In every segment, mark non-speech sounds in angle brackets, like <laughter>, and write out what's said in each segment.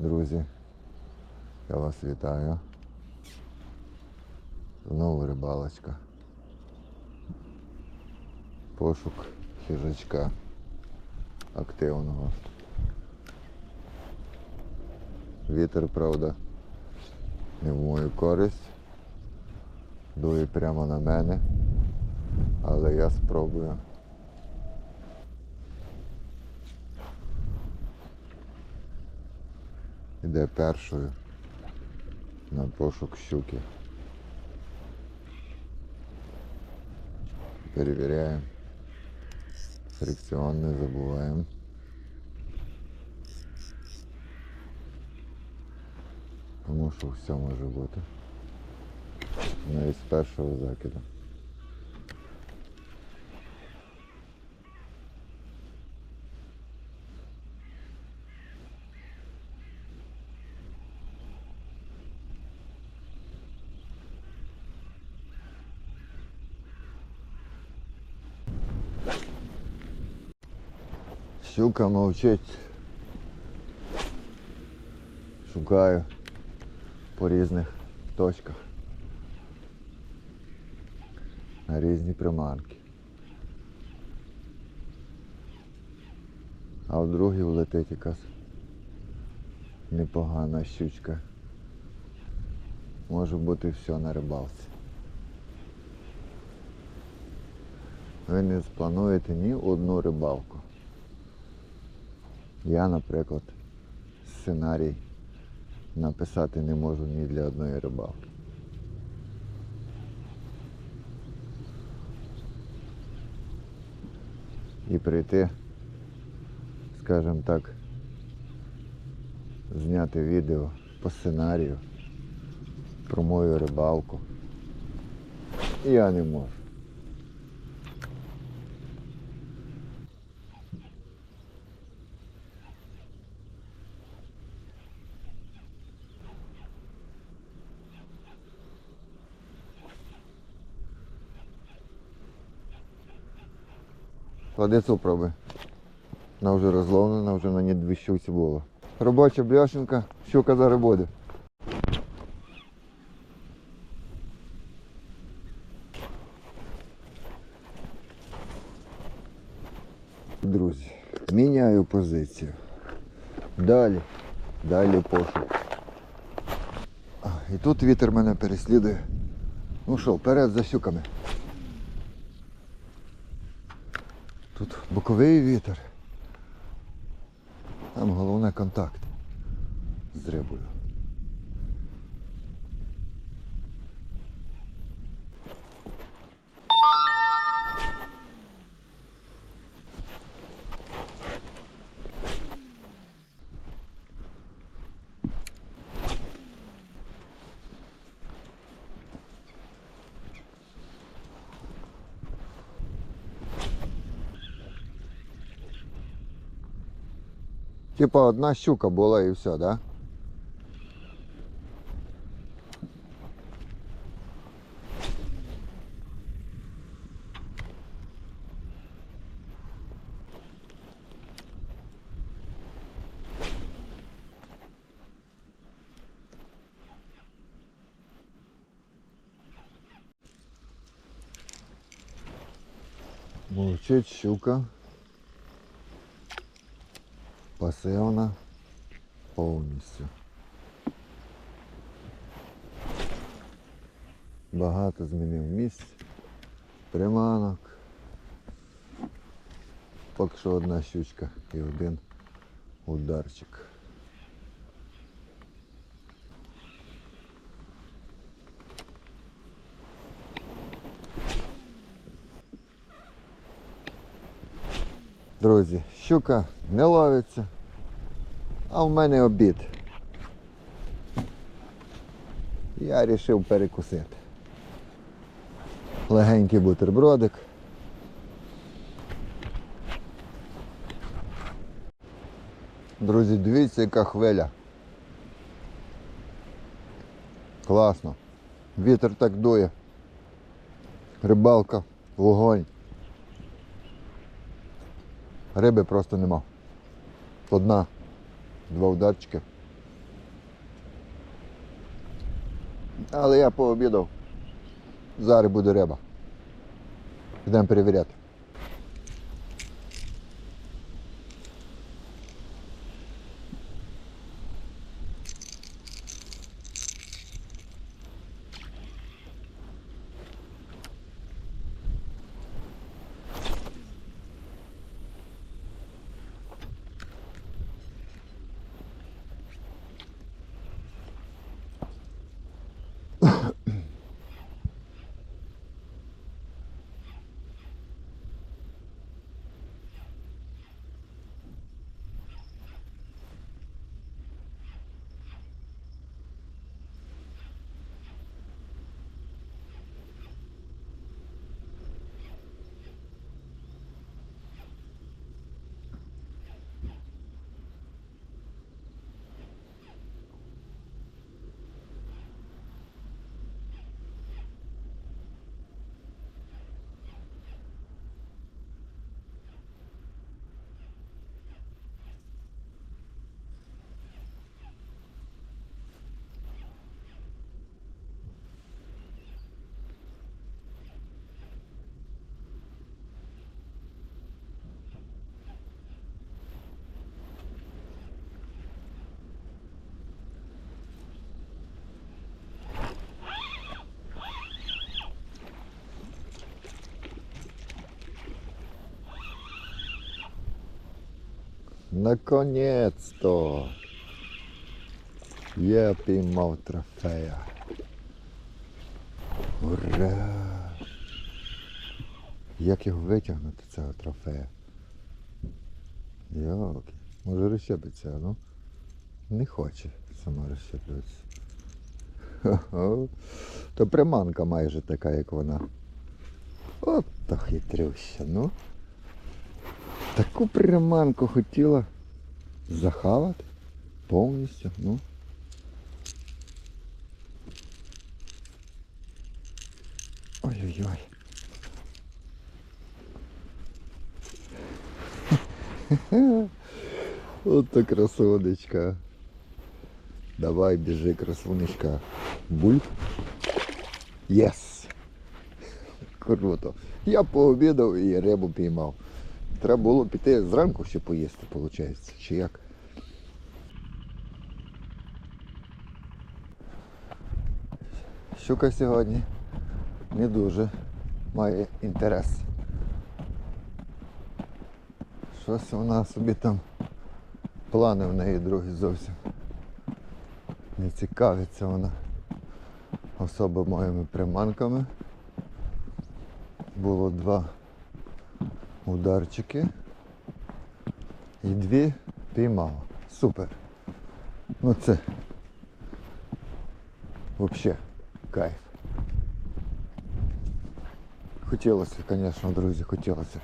Друзі, я вас вітаю. Знову рибалочка. Пошук хижачка активного. Вітер, правда, не в мою користь. Дує прямо на мене, але я спробую. Іде першою на пошук щуки. Перевіряємо. Фрикціон не забуваємо. Тому що все може бути. Навіть з першого закиду. Щука мовчить. Шукаю по різних точках. На різні приманки. А в другій влетить якась непогана щучка. Може бути все на рибалці. Ви не сплануєте ні одну рибалку. Я, наприклад, сценарій написати не можу ні для одної рибалки. І прийти, скажімо так, зняти відео по сценарію про мою рибалку. Я не можу. Клади пробуй. Вона вже розловлена, вже на ній дві було. Робоча бляшенка, щука зараз буде. Друзі, міняю позицію. Далі, далі пошук. І тут вітер мене переслідує. Ну що, вперед за щуками. Тут боковий вітер. Там головне контакт з рибою. Типа одна щука була і все, да? Мовчить щука. Пасивна повністю. Багато змінив місць, приманок. Поки що одна щучка і один ударчик. Друзі, щука не ловиться, а в мене обід. Я вирішив перекусити. Легенький бутербродик. Друзі, дивіться, яка хвиля. Класно. Вітер так дує. Рибалка, вогонь. Риби просто нема. Одна, два ударчики. Але я пообідав. Зараз буде риба. Йдемо перевіряти. Наконець-то! Я піймав трофея. Ура! Як його витягнути, цього трофея? Йоки, може розщепиться, ну? Не хоче сама розщеплюватися. То приманка майже така, як вона. От то хитрюща, ну. Таку приманку хотіла захавати повністю, ну. Ой-ой-ой. <laughs> От то красунечка. Давай, біжи, красунечка. Бульк. Єс! Круто. Я пообідав і рибу піймав. Треба було піти зранку ще поїсти, виходить, чи як? Щука сьогодні не дуже має інтерес. Щось вона собі там плани в неї другі зовсім. Не цікавиться вона особо моїми приманками. Було два ударчики і дві піймала. Супер. Ну це взагалі кайф. Хотілося, звісно, друзі, хотілося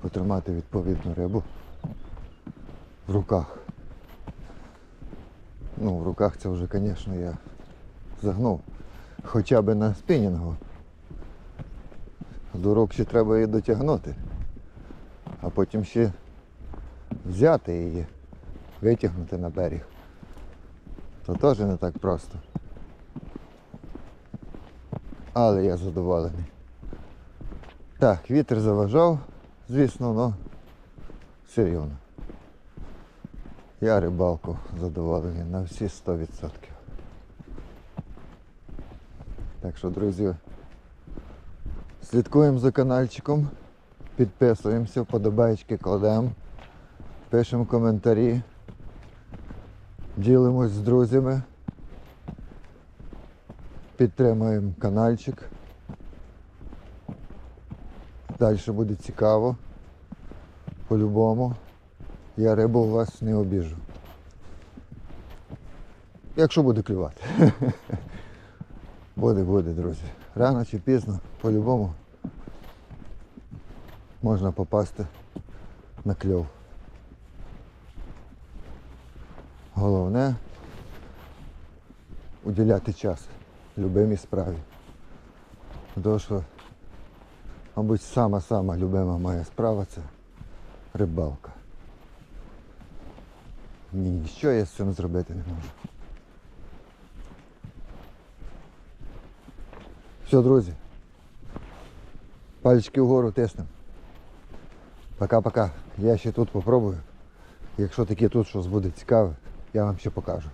потримати відповідну рибу в руках. Ну, в руках це вже, звісно, я загнув. Хоча б на спінінгу. До рук ще треба її дотягнути, а потім ще взяти її, витягнути на берег. То теж не так просто. Але я задоволений. Так, вітер заважав, звісно, але все рівно. Я рибалку задоволений на всі 100%. Так що, друзі, слідкуємо за каналчиком, підписуємося, вподобайки кладемо, пишемо коментарі, ділимось з друзями, підтримуємо каналчик. Далі буде цікаво. По-любому. Я рибу у вас не обіжу. Якщо буде клювати. <laughs> Буде, буде, друзі. Рано чи пізно, по-любому можна попасти на кльов. Головне уділяти час любимій справі. Тому що, мабуть, сама-сама любима моя справа це рибалка. Ні, що я з цим зробити не можу. Все, друзі. Пальчики вгору тиснемо. Пока-пока. Я ще тут попробую. Якщо таке тут щось буде цікаве, я вам ще покажу.